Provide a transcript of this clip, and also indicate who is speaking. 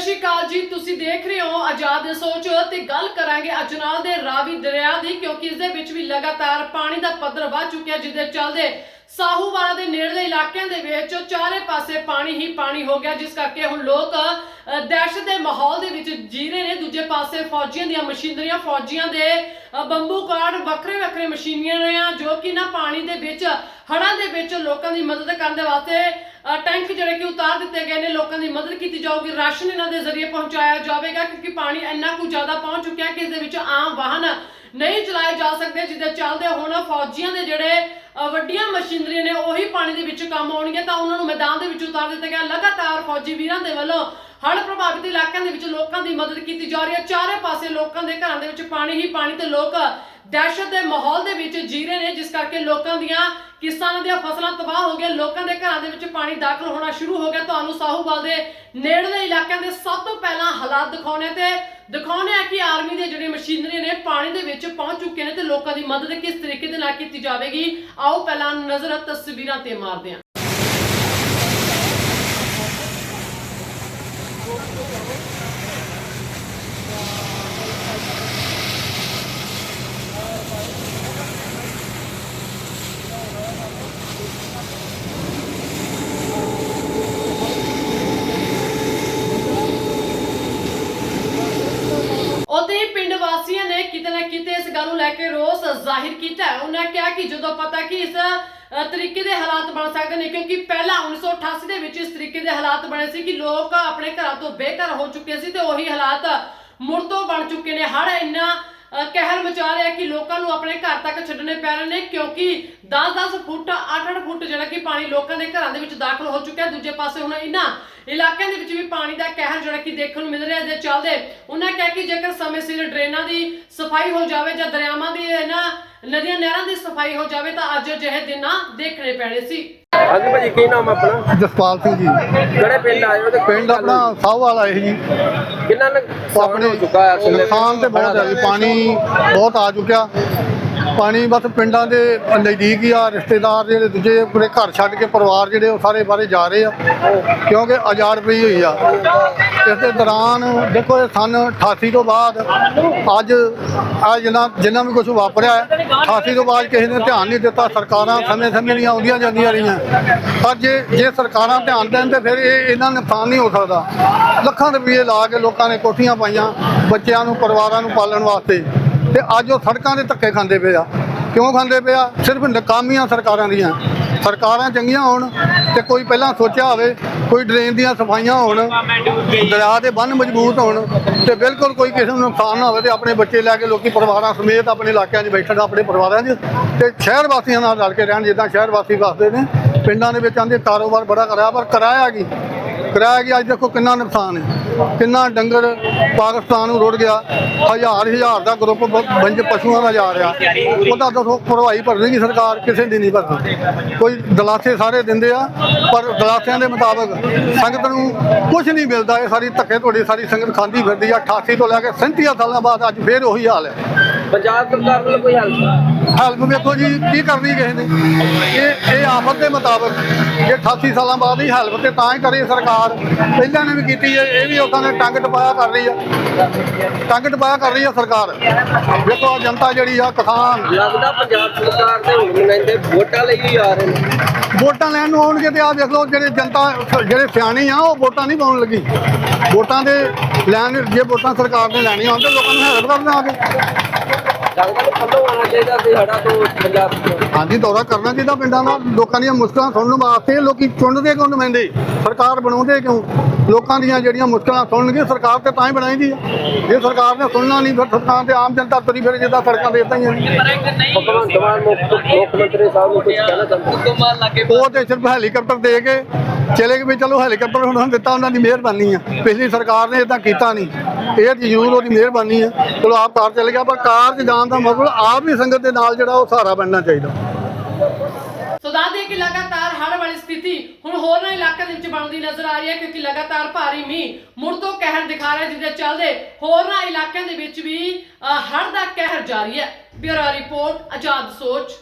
Speaker 1: ਸਤਿ ਸ਼੍ਰੀ ਅਕਾਲ ਜੀ, ਤੁਸੀਂ ਦੇਖ ਰਹੇ ਹੋ ਆਜ਼ਾਦ ਦੇ ਸੋਚ ਤੇ ਗੱਲ ਕਰਾਂਗੇ ਅਜਨਾਲ ਦੇ ਰਾਵੀ ਦਰਿਆ ਦੀ, ਕਿਉਂਕਿ ਇਸ ਦੇ ਵਿੱਚ ਵੀ ਲਗਾਤਾਰ ਪਾਣੀ ਦਾ ਪੱਧਰ ਵੱਧ ਚੁੱਕਿਆ ਜਿਸ ਦੇ ਚੱਲਦੇ ਸਾਹੂਵਾਲਾ ਦੇ ਨੇੜਲੇ ਇਲਾਕਿਆਂ ਦੇ ਵਿੱਚ ਚਾਰੇ ਪਾਸੇ ਪਾਣੀ ਹੀ ਪਾਣੀ ਹੋ ਗਿਆ, ਜਿਸ ਕਰਕੇ ਹੁਣ ਲੋਕ ਦਹਿਸ਼ਤ ਦੇ ਮਾਹੌਲ ਦੇ ਵਿੱਚ ਜੀ ਰਹੇ ਨੇ। ਦੂਜੇ ਪਾਸੇ ਫੌਜੀਆਂ ਦੀਆਂ ਮਸ਼ੀਨਰੀਆਂ, ਫੌਜੀਆਂ ਦੇ ਬੰਬੂ ਕਾਰਡ, ਵੱਖਰੇ ਵੱਖਰੇ ਮਸ਼ੀਨਰੀਆਂ ਜੋ ਕਿ ਨਾ ਪਾਣੀ ਦੇ ਵਿੱਚ, ਹੜ੍ਹਾਂ ਦੇ ਵਿੱਚ ਲੋਕਾਂ ਦੀ ਮਦਦ ਕਰਨ ਦੇ ਵਾਸਤੇ ਟੈਂਕ ਜਿਹੜੇ ਕਿ ਉਤਾਰ ਦਿੱਤੇ ਗਏ ਨੇ, ਲੋਕਾਂ ਦੀ ਮਦਦ ਕੀਤੀ ਜਾਊਗੀ, ਰਾਸ਼ਨ ਇਹਨਾਂ ਦੇ ਜ਼ਰੀਏ ਪਹੁੰਚਾਇਆ ਜਾਵੇਗਾ, ਕਿਉਂਕਿ ਪਾਣੀ ਇੰਨਾ ਕੁ ਜ਼ਿਆਦਾ ਪਹੁੰਚ ਚੁੱਕਿਆ ਕਿ ਇਸ ਦੇ ਵਿੱਚ ਆਮ ਵਾਹਨ ਨਹੀਂ ਚਲਾਏ ਜਾ ਸਕਦੇ ਜਿਹਦੇ ਚੱਲਦੇ ਹੁਣ ਫੌਜੀਆਂ ਦੇ ਜਿਹੜੇ ਵੱਡੀਆਂ ਮਸ਼ੀਨਰੀਆਂ ਨੇ, ਉਹੀ ਪਾਣੀ ਦੇ ਵਿੱਚ ਕੰਮ ਆਉਣਗੀਆਂ, ਤਾਂ ਉਹਨਾਂ ਨੂੰ ਮੈਦਾਨ ਦੇ ਵਿੱਚ ਉਤਾਰ ਦਿੱਤਾ ਗਿਆ। ਲਗਾਤਾਰ ਫੌਜੀ ਵੀਰਾਂ ਦੇ ਵੱਲੋਂ ਹੜ੍ਹ ਪ੍ਰਭਾਵਿਤ ਇਲਾਕਿਆਂ ਦੇ ਵਿੱਚ ਲੋਕਾਂ ਦੀ ਮਦਦ ਕੀਤੀ ਜਾ ਰਹੀ ਹੈ। ਚਾਰੇ ਪਾਸੇ ਲੋਕਾਂ ਦੇ ਘਰਾਂ ਦੇ ਵਿੱਚ ਪਾਣੀ ਹੀ ਪਾਣੀ ਤੇ ਲੋਕ ਦਹਿਸ਼ਤ ਦੇ ਮਾਹੌਲ ਦੇ ਵਿੱਚ ਜੀ ਰਹੇ ਨੇ, ਜਿਸ ਕਰਕੇ ਲੋਕਾਂ ਦੀਆਂ ਕਿਸਾਨਾਂ ਦੀਆਂ ਫਸਲਾਂ ਤਬਾਹ ਹੋ ਗਈਆਂ। ਲੋਕਾਂ ਦੇ ਘਰਾਂ ਦੇ ਵਿੱਚ ਪਾਣੀ ਦਾਖਲ ਹੋਣਾ ਸ਼ੁਰੂ ਹੋ ਗਿਆ। ਤੁਹਾਨੂੰ ਸਾਹੂਵਾਲ ਦੇ ਨੇੜਲੇ ਇਲਾਕਿਆਂ ਦੇ ਸਭ ਤੋਂ ਪਹਿਲਾਂ ਹਾਲਾਤ ਦਿਖਾਉਣੇ ਤੇ ਦਿਖਾਉਣੇ ਆ ਕਿ ਆਰਮੀ ਦੇ ਜਿਹੜੇ ਮਸ਼ੀਨਰੀ ਨੇ, ਪਾਣੀ ਦੇ ਵਿੱਚ ਪਹੁੰਚ ਚੁੱਕੇ ਨੇ ਤੇ ਲੋਕਾਂ ਦੀ ਮਦਦ ਕਿਸ ਤਰੀਕੇ ਦੇ ਨਾਲ ਕੀਤੀ ਜਾਵੇਗੀ? ਆਓ ਪਹਿਲਾਂ ਨਜ਼ਰ ਤਸਵੀਰਾਂ ਤੇ ਮਾਰਦੇ ਹਾਂ। ਹੀ ਪਿੰਡ ਵਾਸੀਆਂ ਨੇ ਕਿਤੇ ਨਾ ਕਿਤੇ ਇਸ ਗੱਲ ਨੂੰ ਲੈ ਕੇ ਰੋਸ ਜ਼ਾਹਿਰ ਕੀਤਾ ਹੈ। ਉਹਨਾਂ ਕਿਹਾ ਕਿ ਜਦੋਂ ਪਤਾ ਕਿ ਇਸ ਤਰੀਕੇ ਦੇ ਹਾਲਾਤ ਬਣ ਸਕਦੇ ਨੇ, ਕਿਉਂਕਿ ਪਹਿਲਾਂ 1988 ਦੇ ਵਿੱਚ ਇਸ ਤਰੀਕੇ ਦੇ ਹਾਲਾਤ ਬਣੇ ਸੀ ਕਿ ਲੋਕ ਆਪਣੇ ਘਰਾਂ ਤੋਂ ਬੇਘਰ ਹੋ ਚੁੱਕੇ ਸੀ ਤੇ ਉਹੀ ਹਾਲਾਤ ਮੁੜ ਤੋਂ ਬਣ ਚੁੱਕੇ ਨੇ। ਹੜ ਇੰਨਾ ਕਹਿਰ ਮਚਾ ਰਿਹਾ ਕਿ ਲੋਕਾਂ ਨੂੰ ਆਪਣੇ ਘਰ ਤੱਕ ਛੱਡਣੇ ਪੈ ਰਹੇ ਨੇ ਕਿਉਂਕਿ 10-10 ਫੁੱਟ 8-8 ਫੁੱਟ ਜਿਹੜਾ ਕਿ ਪਾਣੀ ਲੋਕਾਂ ਦੇ ਘਰਾਂ ਦੇ ਵਿੱਚ ਦਾਖਲ ਹੋ ਚੁੱਕਿਆ ਦੂਜੇ ਪਾਸੇ ਹੁਣ ਇਹਨਾਂ ਇਲਾਕਿਆਂ ਦੇ ਵਿੱਚ ਵੀ ਪਾਣੀ ਦਾ ਕਹਿਰ ਜਿਹੜਾ ਕਿ ਦੇਖਣ ਨੂੰ ਮਿਲ ਰਿਹਾ ਦੇ ਚੱਲਦੇ ਉਹਨਾਂ ਕਹਿ ਕਿ ਜੇਕਰ ਸਮੇਂ ਸਿਰ ਡਰੇਨਾਂ ਦੀ ਸਫ਼ਾਈ ਹੋ ਜਾਵੇ ਜਾਂ ਦਰਿਆਵਾਂ ਦੀ ਇਹਨਾਂ ਨਦੀਆਂ ਨਹਿਰਾਂ ਦੀ ਸਫ਼ਾਈ ਹੋ ਜਾਵੇ ਤਾਂ ਅੱਜ ਅਜਿਹੇ ਦਿਨ ਨਾ ਦੇਖਣੇ ਪੈਣੇ ਸੀ।
Speaker 2: ਹਾਂਜੀ ਭਾਜੀ ਕੀ ਨਾਮ ਆ ਆਪਣਾ?
Speaker 3: ਜਸਪਾਲ ਸਿੰਘ ਜੀ।
Speaker 2: ਕਿਹੜੇ ਪਿੰਡ ਆਏ ਹੋ ਤੇ
Speaker 3: ਪਿੰਡ ਆਪਣਾ ਸਾਹ ਵਾਲਾ ਇਹ ਜੀ।
Speaker 2: ਕਿੰਨਾ ਨੁਕਸਾਨ ਹੋ ਚੁੱਕਾ ਹੈ ਅਸਲ?
Speaker 3: ਨੁਕਸਾਨ ਤੇ ਬਹੁਤ ਹੈ ਜੀ ਪਾਣੀ ਬਹੁਤ ਆ ਚੁੱਕਿਆ। ਪਾਣੀ ਬਸ ਪਿੰਡਾਂ ਦੇ ਨਜ਼ਦੀਕ ਹੀ ਆ, ਰਿਸ਼ਤੇਦਾਰ ਜਿਹੜੇ ਦੂਜੇ ਆਪਣੇ ਘਰ ਛੱਡ ਕੇ ਪਰਿਵਾਰ ਜਿਹੜੇ ਉਹ ਸਾਰੇ ਬਾਰੇ ਜਾ ਰਹੇ ਆ, ਕਿਉਂਕਿ ਆਜ਼ਾਦ ਪਈ ਹੋਈ ਆ। ਇਸ ਦੇ ਦੌਰਾਨ ਦੇਖੋ ਇਹ ਸਨ 88 ਤੋਂ ਬਾਅਦ ਅੱਜ ਆ ਜਿੰਨਾ ਜਿੰਨਾ ਵੀ ਕੁਝ ਵਾਪਰਿਆ ਹੈ 88 ਤੋਂ ਬਾਅਦ ਕਿਸੇ ਨੇ ਧਿਆਨ ਨਹੀਂ ਦਿੱਤਾ, ਸਰਕਾਰਾਂ ਸਮੇਂ ਸਮੇਂ ਦੀਆਂ ਆਉਂਦੀਆਂ ਜਾਂਦੀਆਂ ਰਹੀਆਂ। ਪਰ ਜੇ ਜੇ ਸਰਕਾਰਾਂ ਧਿਆਨ ਦੇਣ ਤੇ ਫਿਰ ਇਹ ਇਹਨਾਂ ਨੁਕਸਾਨ ਨਹੀਂ ਹੋ ਸਕਦਾ। ਲੱਖਾਂ ਰੁਪਏ ਲਾ ਕੇ ਲੋਕਾਂ ਨੇ ਕੋਠੀਆਂ ਪਾਈਆਂ ਬੱਚਿਆਂ ਨੂੰ, ਪਰਿਵਾਰਾਂ ਨੂੰ ਪਾਲਣ ਵਾਸਤੇ। ਤੇ ਅੱਜ ਉਹ ਸੜਕਾਂ ਦੇ ਧੱਕੇ ਖਾਂਦੇ ਪਏ ਆ। ਕਿਉਂ ਖਾਂਦੇ ਪਏ ਆ? ਸਿਰਫ ਨਕਾਮੀਆਂ ਸਰਕਾਰਾਂ ਦੀਆਂ। ਸਰਕਾਰਾਂ ਚੰਗੀਆਂ ਹੋਣ ਤੇ ਕੋਈ ਪਹਿਲਾਂ ਸੋਚਿਆ ਹੋਵੇ, ਕੋਈ ਡਰੇਨ ਦੀਆਂ ਸਫਾਈਆਂ ਹੋਣ, ਦਰਿਆ ਦੇ ਬੰਨ ਮਜ਼ਬੂਤ ਹੋਣ ਤੇ ਬਿਲਕੁਲ ਕੋਈ ਕਿਸੇ ਨੂੰ ਨੁਕਸਾਨ ਨਾ ਹੋਵੇ ਤੇ ਆਪਣੇ ਬੱਚੇ ਲੈ ਕੇ ਲੋਕੀ ਪਰਿਵਾਰਾਂ ਸਮੇਤ ਆਪਣੇ ਇਲਾਕਿਆਂ 'ਚ ਬੈਠਣ, ਆਪਣੇ ਪਰਿਵਾਰਾਂ 'ਚ ਤੇ ਸ਼ਹਿਰ ਵਾਸੀਆਂ ਨਾਲ ਰਲ ਕੇ ਰਹਿਣ, ਜਿੱਦਾਂ ਸ਼ਹਿਰ ਵਾਸੀ ਵਸਦੇ ਨੇ। ਪਿੰਡਾਂ ਦੇ ਵਿੱਚ ਆਂਦੇ, ਕਾਰੋਬਾਰ ਬੜਾ ਕਰਾਇਆ ਪਰ ਕਰਾਇਆ ਕੀ? ਕਰਾਇਆ ਕਿ ਅੱਜ ਦੇਖੋ ਕਿੰਨਾ ਨੁਕਸਾਨ ਹੈ। ਕਿੰਨਾ ਡੰਗਰ ਪਾਕਿਸਤਾਨ ਨੂੰ ਰੁੜ ਗਿਆ। ਹਜ਼ਾਰ ਹਜ਼ਾਰ ਦਾ ਗਰੁੱਪ ਬੰਜ ਪਸ਼ੂਆਂ ਦਾ ਜਾ ਰਿਹਾ। ਉਹਦਾ ਦੱਸੋ ਭਰਵਾਈ ਭਰਨੇਗੀ ਸਰਕਾਰ ਕਿਸੇ ਦੀ ਨਹੀਂ ਭਰਦੀ। ਕੋਈ ਦਲਾਸੇ ਸਾਰੇ ਦਿੰਦੇ ਆ, ਪਰ ਦਲਾਸਿਆਂ ਦੇ ਮੁਤਾਬਕ ਸੰਗਤ ਨੂੰ ਕੁਝ ਨਹੀਂ ਮਿਲਦਾ। ਇਹ ਸਾਰੀ ਧੱਕੇ ਧੋੜੀ, ਸਾਰੀ ਸੰਗਤ ਖਾਂਦੀ ਫਿਰਦੀ ਆ। 88 ਤੋਂ ਲੈ ਕੇ 37 ਸਾਲਾਂ ਬਾਅਦ ਅੱਜ ਫੇਰ ਉਹੀ ਹਾਲ ਹੈ।
Speaker 2: ਪੰਜਾਬ ਸਰਕਾਰ ਵੱਲੋਂ ਕੋਈ ਹੱਲ
Speaker 3: ਹੈਲਪ ਵੇਖੋ ਜੀ ਕੀ ਕਰਨੀ ਕਿਸੇ ਨੇ? ਇਹ ਇਹ ਆਫਤ ਦੇ ਮੁਤਾਬਕ ਜੇ 88 ਸਾਲਾਂ ਬਾਅਦ ਹੀ ਹੈਲਪ ਤੇ ਤਾਂ ਹੀ ਕਰੀ ਸਰਕਾਰ। ਪਹਿਲਾਂ ਨੇ ਵੀ ਕੀਤੀ ਹੈ ਇਹ ਵੀ ਉਦਾਂ ਨੇ ਟੰਗ ਟਪਾਇਆ ਕਰ ਰਹੀ ਆ। ਟੰਗ ਟਪਾਇਆ ਕਰ ਰਹੀ ਆ ਸਰਕਾਰ। ਵੇਖੋ ਜਨਤਾ ਜਿਹੜੀ ਆ ਕਿਸਾਨ।
Speaker 2: ਲੱਗਦਾ ਪੰਜਾਬ ਸਰਕਾਰ ਦੇ ਹੁਣ ਨੁਮਾਇੰਦੇ ਵੋਟਾਂ ਲਈ ਹੀ ਆ ਰਹੇ ਨੇ।
Speaker 3: ਵੋਟਾਂ ਲੈਣ ਨੂੰ ਆਉਣਗੇ ਤੇ ਆ ਦੇਖ ਲਓ ਜਿਹੜੇ ਜਨਤਾ ਜਿਹੜੇ ਸਿਆਣੇ ਆ ਉਹ ਵੋਟਾਂ ਨਹੀਂ ਪਾਉਣ ਲੱਗੀ। ਵੋਟਾਂ ਦੇ ਲੈਣ ਜੇ ਵੋਟਾਂ ਸਰਕਾਰ ਨੇ ਲੈਣੀਆਂ ਹੋਣ ਤੇ ਲੋਕਾਂ ਨੂੰ ਹੈਲਪ ਕਰਨਾ ਆ ਕੇ
Speaker 2: ਲੱਗਦਾ ਕਿ ਫੱਲੋਂ ਆਉਣਾ ਚਾਹੀਦਾ ਸੀ ਹੜਾ ਤੋਂ ਪੰਜਾਬ ਤੋਂ
Speaker 3: ਹਾਂਜੀ ਦੌਰਾ ਕਰਨਾ ਚਾਹੀਦਾ ਪਿੰਡਾਂ ਦਾ ਲੋਕਾਂ ਦੀਆਂ ਮੁਸ਼ਕਲਾਂ ਸੁਣਨ ਵਾਸਤੇ ਲੋਕੀ ਚੁਣਦੇ ਕਿਉਂ ਨੁਮਾਇੰਦੇ ਸਰਕਾਰ ਬਣਾਉਂਦੇ ਕਿਉਂ? ਲੋਕਾਂ ਦੀਆਂ ਜਿਹੜੀਆਂ ਮੁਸ਼ਕਲਾਂ ਸੁਣਨਗੇ ਸਰਕਾਰ ਤੇ ਤਾਂ ਹੀ ਬਣਾਈਦੀ ਹੈ ਜੇ ਸਰਕਾਰ ਨੇ ਸੁਣਨਾ ਨਹੀਂ ਫਿਰ ਸਰਕਾਰ ਤੇ ਆਮ ਜਨਤਾ ਤੁਰੀ ਫਿਰ ਜਿੱਦਾਂ ਸੜਕਾਂ ਤੇ ਇਦਾਂ ਹੀ ਹੈ
Speaker 2: ਭਗਵੰਤ ਮਾਨ ਮੁੱਖ ਮੁੱਖ ਮੰਤਰੀ ਸਾਹਿਬ ਨੂੰ ਕੁਝ ਕਹਿਣਾ ਚਾਹੁੰਦੇ
Speaker 3: ਉਹ ਤੇ ਸਿਰਫ ਹੈਲੀਕਾਪਟਰ ਦੇ ਕੇ ਚਲੇ ਗਏ ਵੀ ਚਲੋ ਹੈਲੀਕਾਪਟਰ ਉਹਨਾਂ ਦਿੱਤਾ, ਉਹਨਾਂ ਦੀ ਮਿਹਰਬਾਨੀ ਆ। ਪਿਛਲੀ ਸਰਕਾਰ ਨੇ ਇਦਾਂ ਕੀਤਾ ਨਹੀਂ। ਇਹ ਜ਼ਰੂਰ ਉਹਦੀ ਮਿਹਰਬਾਨੀ ਆ। ਚਲੋ ਆਪ ਕਾਰ ਚਲੇ ਗਿਆ, ਪਰ ਕਾਰ 'ਚ ਜਾਣ ਦਾ ਮਤਲਬ ਆਪ ਹੀ ਸੰਗਤ ਦੇ ਨਾਲ ਜਿਹੜਾ ਉਹ ਸਹਾਰਾ ਬਣਨਾ ਚਾਹੀਦਾ।
Speaker 1: ਸੋ ਦੱਸਦੇ ਕਿ ਲਗਾਤਾਰ ਹੜ੍ਹ ਵਾਲੀ ਸਥਿਤੀ ਹੁਣ ਹੋਰਨਾਂ ਇਲਾਕਿਆਂ ਦੇ ਵਿੱਚ ਬਣਦੀ ਨਜ਼ਰ ਆ ਰਹੀ ਹੈ, ਕਿਉਂਕਿ ਲਗਾਤਾਰ ਭਾਰੀ ਮੀਂਹ ਮੁੜ ਤੋਂ ਕਹਿਰ ਦਿਖਾ ਰਿਹਾ ਜਿਹਦੇ ਚੱਲਦੇ ਹੋਰਨਾਂ ਇਲਾਕਿਆਂ ਦੇ ਵਿੱਚ ਵੀ ਹੜ੍ਹ ਦਾ ਕਹਿਰ ਜਾਰੀ ਹੈ। ਬਿਊਰੋ ਰਿਪੋਰਟ, ਆਜ਼ਾਦ ਸੋਚ।